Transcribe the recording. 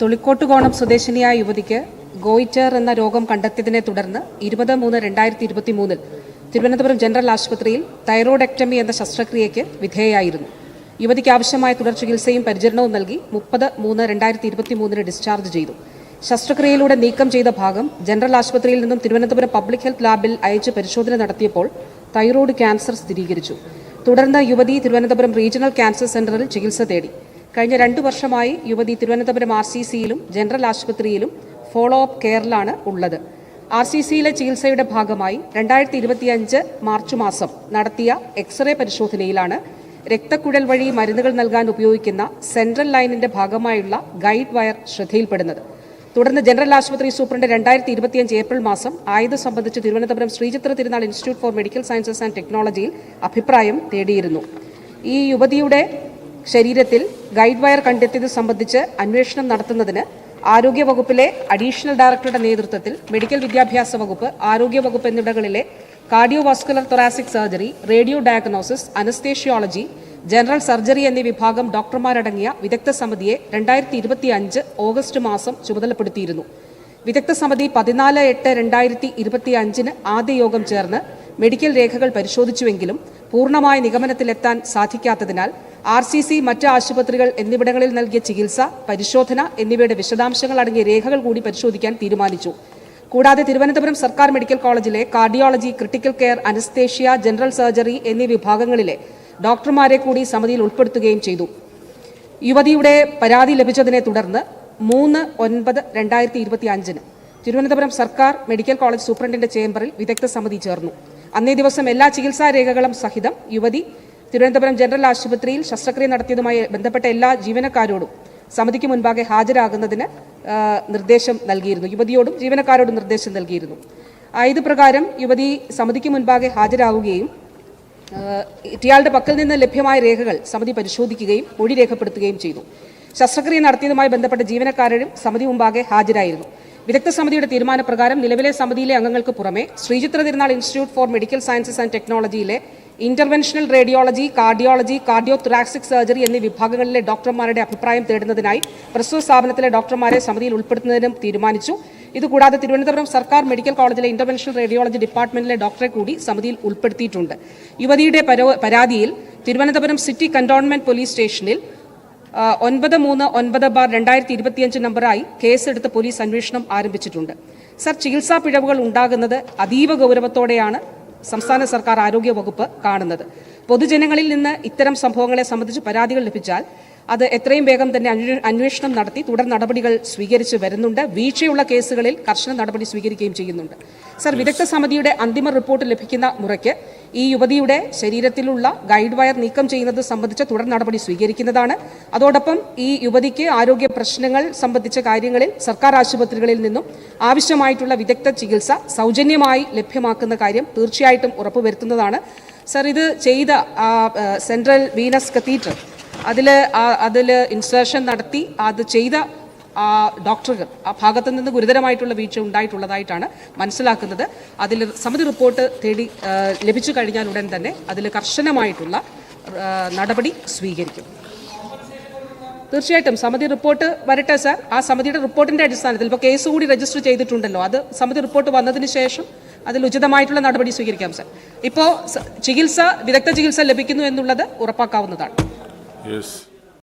തൊളിക്കോട്ടുകോണം സ്വദേശിനിയായ യുവതിക്ക് ഗോയിറ്റർ എന്ന രോഗം കണ്ടെത്തിയതിനെ തുടർന്ന് ഇരുപത് മൂന്ന് രണ്ടായിരത്തി ഇരുപത്തി മൂന്നിൽ തിരുവനന്തപുരം ജനറൽ ആശുപത്രിയിൽ തൈറോയ്ഡക്ടമി എന്ന ശസ്ത്രക്രിയയ്ക്ക് വിധേയായിരുന്നു. യുവതിക്ക് ആവശ്യമായ തുടർ ചികിത്സയും പരിചരണവും നൽകി മുപ്പത് മൂന്ന് രണ്ടായിരത്തി ഇരുപത്തി മൂന്നിന് ഡിസ്ചാർജ് ചെയ്തു. ശസ്ത്രക്രിയയിലൂടെ നീക്കം ചെയ്ത ഭാഗം ജനറൽ ആശുപത്രിയിൽ നിന്നും തിരുവനന്തപുരം പബ്ലിക് ഹെൽത്ത് ലാബിൽ അയച്ച് പരിശോധന നടത്തിയപ്പോൾ തൈറോയ്ഡ് ക്യാൻസർ സ്ഥിരീകരിച്ചു. തുടർന്ന് യുവതി തിരുവനന്തപുരം റീജിയണൽ ക്യാൻസർ സെന്ററിൽ ചികിത്സ തേടി. കഴിഞ്ഞ രണ്ടു വർഷമായി യുവതി തിരുവനന്തപുരം ആർ സി സിയിലും ജനറൽ ആശുപത്രിയിലും ഫോളോ അപ്പ് കെയറിലാണ് ഉള്ളത്. ആർ സി സിയിലെ ചികിത്സയുടെ ഭാഗമായി രണ്ടായിരത്തി ഇരുപത്തിയഞ്ച് മാർച്ച് മാസം നടത്തിയ എക്സ്റേ പരിശോധനയിലാണ് രക്തക്കുഴൽ വഴി മരുന്നുകൾ നൽകാൻ ഉപയോഗിക്കുന്ന സെൻട്രൽ ലൈനിന്റെ ഭാഗമായുള്ള ഗൈഡ് വയർ ശ്രദ്ധയിൽപ്പെടുന്നത്. തുടർന്ന് ജനറൽ ആശുപത്രി സൂപ്രണ്ട് രണ്ടായിരത്തി ഇരുപത്തിയഞ്ച് ഏപ്രിൽ മാസം ആയത് സംബന്ധിച്ച് Thiruvananthapuram Sreechitra Tirunal institute for medical sciences and ടെക്നോളജിയിൽ അഭിപ്രായം തേടിയിരുന്നു. ഈ യുവതിയുടെ ശരീരത്തിൽ ഗൈഡ് വയർ കണ്ടെത്തിയത് സംബന്ധിച്ച് അന്വേഷണം നടത്തുന്നതിന് ആരോഗ്യ വകുപ്പിലെ അഡീഷണൽ ഡയറക്ടറുടെ നേതൃത്വത്തിൽ മെഡിക്കൽ വിദ്യാഭ്യാസ വകുപ്പ് ആരോഗ്യ വകുപ്പ് എന്നിവിടങ്ങളിലെ cardiovascular thoracic surgery radio diagnosis anaesthesiology general surgery എന്നീ വിഭാഗം ഡോക്ടർമാരടങ്ങിയ വിദഗ്ധ സമിതിയെ രണ്ടായിരത്തി ഇരുപത്തി അഞ്ച് ഓഗസ്റ്റ് മാസം ചുമതലപ്പെടുത്തിയിരുന്നു. വിദഗ്ധ സമിതി പതിനാല് എട്ട് രണ്ടായിരത്തി ഇരുപത്തി അഞ്ചിന് ആദ്യ യോഗം ചേർന്ന് മെഡിക്കൽ രേഖകൾ പരിശോധിച്ചുവെങ്കിലും പൂർണമായ നിഗമനത്തിലെത്താൻ സാധിക്കാത്തതിനാൽ ആർ സി സി മറ്റ് ആശുപത്രികൾ എന്നിവിടങ്ങളിൽ നൽകിയ ചികിത്സ പരിശോധന എന്നിവയുടെ വിശദാംശങ്ങൾ അടങ്ങിയ രേഖകൾ കൂടി പരിശോധിക്കാൻ തീരുമാനിച്ചു. കൂടാതെ തിരുവനന്തപുരം സർക്കാർ മെഡിക്കൽ കോളേജിലെ cardiology critical care anaesthesia general surgery എന്നീ വിഭാഗങ്ങളിലെ ഡോക്ടർമാരെ കൂടി സമിതിയിൽ ഉൾപ്പെടുത്തുകയും ചെയ്തു. യുവതിയുടെ പരാതി ലഭിച്ചതിനെ തുടർന്ന് മൂന്ന് ഒൻപത് രണ്ടായിരത്തി ഇരുപത്തി അഞ്ചിന് തിരുവനന്തപുരം സർക്കാർ മെഡിക്കൽ കോളേജ് സൂപ്രണ്ടിന്റെ ചേംബറിൽ വിദഗ്ധ സമിതി ചേർന്നു. അന്നേ ദിവസം എല്ലാ ചികിത്സാ രേഖകളും സഹിതം യുവതി തിരുവനന്തപുരം ജനറൽ ആശുപത്രിയിൽ ശസ്ത്രക്രിയ നടത്തിയതുമായി ബന്ധപ്പെട്ട എല്ലാ ജീവനക്കാരോടും സമിതിക്ക് മുൻപാകെ ഹാജരാകുന്നതിന് നിർദ്ദേശം നൽകിയിരുന്നു. യുവതിയോടും ജീവനക്കാരോടും നിർദ്ദേശം നൽകിയിരുന്നു. ഇത് പ്രകാരം യുവതി സമിതിക്ക് മുൻപാകെ ഹാജരാകുകയും ഇയാളുടെ പക്കൽ നിന്ന് ലഭ്യമായ രേഖകൾ സമിതി പരിശോധിക്കുകയും മൊഴി രേഖപ്പെടുത്തുകയും ചെയ്തു. ശസ്ത്രക്രിയ നടത്തിയതുമായി ബന്ധപ്പെട്ട ജീവനക്കാരും സമിതി മുമ്പാകെ ഹാജരായിരുന്നു. വിദഗ്ധ സമിതിയുടെ തീരുമാനപ്രകാരം നിലവിലെ സമിതിയിലെ അംഗങ്ങൾക്ക് പുറമെ Sreechitra Tirunal institute for medical sciences and ടെക്നോളജിയിലെ interventional radiology cardiology cardio thoracic surgery എന്നീ വിഭാഗങ്ങളിലെ ഡോക്ടർമാരുടെ അഭിപ്രായം തേടുന്നതിനായി പ്രസ്തുത സ്ഥാപനത്തിലെ ഡോക്ടർമാരെ സമിതിയിൽ ഉൾപ്പെടുത്തുന്നതിനും തീരുമാനിച്ചു. ഇതുകൂടാതെ തിരുവനന്തപുരം സർക്കാർ മെഡിക്കൽ കോളേജിലെ ഇന്റർവെൻഷണൽ റേഡിയോളജി ഡിപ്പാർട്ട്മെന്റിലെ ഡോക്ടറെ കൂടി സമിതിയിൽ ഉൾപ്പെടുത്തിയിട്ടുണ്ട്. യുവതിയുടെ പരാതിയിൽ തിരുവനന്തപുരം സിറ്റി കന്റോൺമെന്റ് പോലീസ് സ്റ്റേഷനിൽ ഒൻപത് മൂന്ന് ഒൻപത് ബാർ രണ്ടായിരത്തി ഇരുപത്തിയഞ്ച് നമ്പറായി കേസെടുത്ത് പോലീസ് അന്വേഷണം ആരംഭിച്ചിട്ടുണ്ട്. സർ ചികിത്സാ പിഴവുകൾ ഉണ്ടാകുന്നത് അതീവ ഗൗരവത്തോടെയാണ്. സംസ്ഥാന സർക്കാർ ആരോഗ്യ വകുപ്പ് കാണുന്നത്. പൊതുജനങ്ങളിൽ നിന്ന് ഇത്തരം സംഭവങ്ങളെ സംബന്ധിച്ച് പരാതികൾ ലഭിച്ചാൽ അത് എത്രയും വേഗം തന്നെ അന്വേഷണം നടത്തി തുടർ നടപടികൾ സ്വീകരിച്ച് വരുന്നുണ്ട്. വീഴ്ചയുള്ള കേസുകളിൽ കർശന നടപടി സ്വീകരിക്കുകയും ചെയ്യുന്നുണ്ട്. സർ വിദഗ്ധ സമിതിയുടെ അന്തിമ റിപ്പോർട്ട് ലഭിക്കുന്ന മുറയ്ക്ക് ഈ യുവതിയുടെ ശരീരത്തിലുള്ള ഗൈഡ് വയർ നീക്കം ചെയ്യുന്നത് സംബന്ധിച്ച തുടർ നടപടി സ്വീകരിക്കുന്നതാണ്. അതോടൊപ്പം ഈ യുവതിക്ക് ആരോഗ്യ പ്രശ്നങ്ങൾ സംബന്ധിച്ച കാര്യങ്ങളിൽ സർക്കാർ ആശുപത്രികളിൽ നിന്നും ആവശ്യമായിട്ടുള്ള വിദഗ്ധ ചികിത്സ സൗജന്യമായി ലഭ്യമാക്കുന്ന കാര്യം തീർച്ചയായിട്ടും ഉറപ്പുവരുത്തുന്നതാണ്. സർ ഇത് ചെയ്ത സെൻട്രൽ വീനസ് കത്തീഡ്രൽ അതിൽ അതിൽ ഇൻസേർഷൻ നടത്തി അത് ചെയ്ത ആ ഡോക്ടർക്ക് ആ ഭാഗത്തു നിന്ന് ഗുരുതരമായിട്ടുള്ള വീഴ്ച ഉണ്ടായിട്ടുള്ളതായിട്ടാണ് മനസ്സിലാക്കുന്നത്. അതിൽ സമിതി റിപ്പോർട്ട് തേടി ലഭിച്ചു കഴിഞ്ഞാൽ ഉടൻ തന്നെ അതിൽ കർശനമായിട്ടുള്ള നടപടി സ്വീകരിക്കും. തീർച്ചയായിട്ടും സമിതി റിപ്പോർട്ട് വരട്ടെ സാർ ആ സമിതിയുടെ റിപ്പോർട്ടിന്റെ അടിസ്ഥാനത്തിൽ ഇപ്പോൾ കേസ് കൂടി രജിസ്റ്റർ ചെയ്തിട്ടുണ്ടല്ലോ. അത് സമിതി റിപ്പോർട്ട് വന്നതിന് ശേഷം അതിൽ ഉചിതമായിട്ടുള്ള നടപടി സ്വീകരിക്കാം സാർ ഇപ്പോൾ ചികിത്സ വിദഗ്ധ ചികിത്സ ലഭിക്കുന്നു എന്നുള്ളത് ഉറപ്പാക്കാവുന്നതാണ്. Yes.